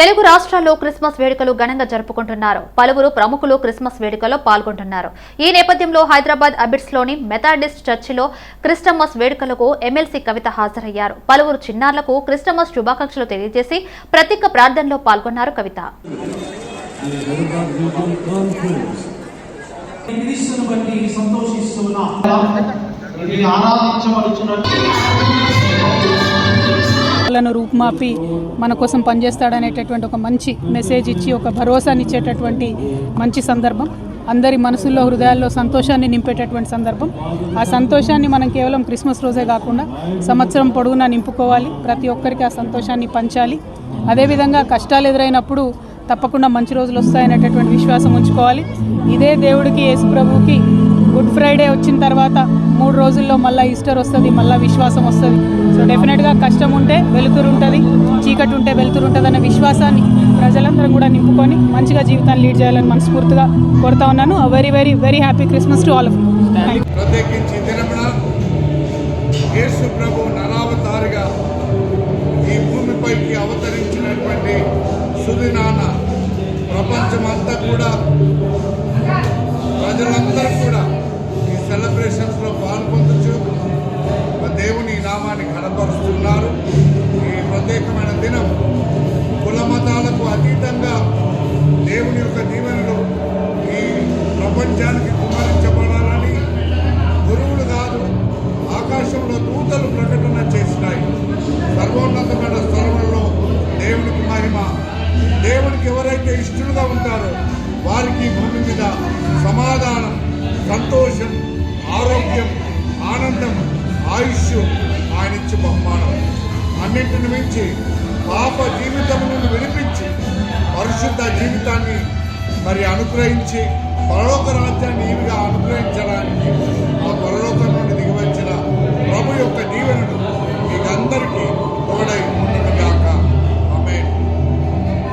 తెలుగు రాష్ట్రాల్లో క్రిస్మస్ వేడుకలు ఘనంగా జరుపుకుంటున్నారు. పలువురు ప్రముఖులు క్రిస్మస్ వేడుకలో పాల్గొంటున్నారు. ఈ నేపథ్యంలో హైదరాబాద్ అబిడ్స్లోని మెథాడిస్ట్ చర్చిలో క్రిస్టమస్ వేడుకలకు ఎమ్మెల్సీ కవిత హాజరయ్యారు. పలువురు చిన్నారులకు క్రిస్టమస్ శుభాకాంక్షలు తెలియజేసి ప్రత్యేక ప్రార్థనలో పాల్గొన్నారు కవిత. సంతోషిస్తున్నా. ఇది ఆరాధించబడుచున్నట్టు. లను రూపుమాపి మన కోసం పనిచేస్తాడనేటటువంటి ఒక మంచి మెసేజ్ ఇచ్చి ఒక భరోసానిచ్చేటటువంటి మంచి సందర్భం. అందరి మనసుల్లో హృదయాల్లో సంతోషాన్ని నింపేటటువంటి సందర్భం. ఆ సంతోషాన్ని మనం కేవలం క్రిస్మస్ రోజే కాకుండా సంవత్సరం పొడవునా నింపుకోవాలి. ప్రతి ఒక్కరికి ఆ సంతోషాన్ని పంచాలి. అదేవిధంగా కష్టాలు ఎదురైనప్పుడు తప్పకుండా మంచి రోజులు వస్తాయనేటటువంటి విశ్వాసం ఉంచుకోవాలి. ఇదే దేవుడికి యేసు గుడ్ ఫ్రైడే వచ్చిన తర్వాత మూడు రోజుల్లో మళ్ళీ ఈస్టర్ వస్తుంది మళ్ళీ విశ్వాసం వస్తుంది. సో డెఫినెట్గా కష్టం ఉంటే వెలుతురు ఉంటుంది చీకటి ఉంటే వెలుతురు ఉంటుంది అనే విశ్వాసాన్ని ప్రజలందరం కూడా నింపుకొని మంచిగా జీవితాన్ని లీడ్ చేయాలని మనస్ఫూర్తిగా కోరుతా ఉన్నాను. Very very very happy Christmas to all of Yesu ప్రభు నరావతారిగా ఈ భూమిపైకి అవతరించినటువంటి సుదినాన ప్రపంచమంతా కూడా సెలబ్రేషన్స్లో పాల్పొందొచ్చు. మా దేవుని నామాన్ని ఘనపరుస్తున్నారు. ఈ ప్రత్యేకమైన దినం కుల మతాలకు అతీతంగా దేవుని యొక్క దీవెనలు ఈ ప్రపంచానికి కుమరించబడాలని గురువులు కాదు ఆకాశంలో దూతలు ప్రకటన చేసినాయి. సర్వోన్నతమైన స్థలంలో దేవునికి మహిమ. దేవునికి ఎవరైతే ఇష్టలుగా ఉంటారో వారికి భూమి మీద సమాధానం సంతోషం ఆనందం ఆయుష్ ఆయన ఇచ్చే బహుమానం. అన్నింటిని మించి పాప జీవితం నుండి విడిపించి పరిశుద్ధ జీవితాన్ని మరి అనుగ్రహించి పరలోక రాజ్యాన్ని ఈవిగా అనుగ్రహించడానికి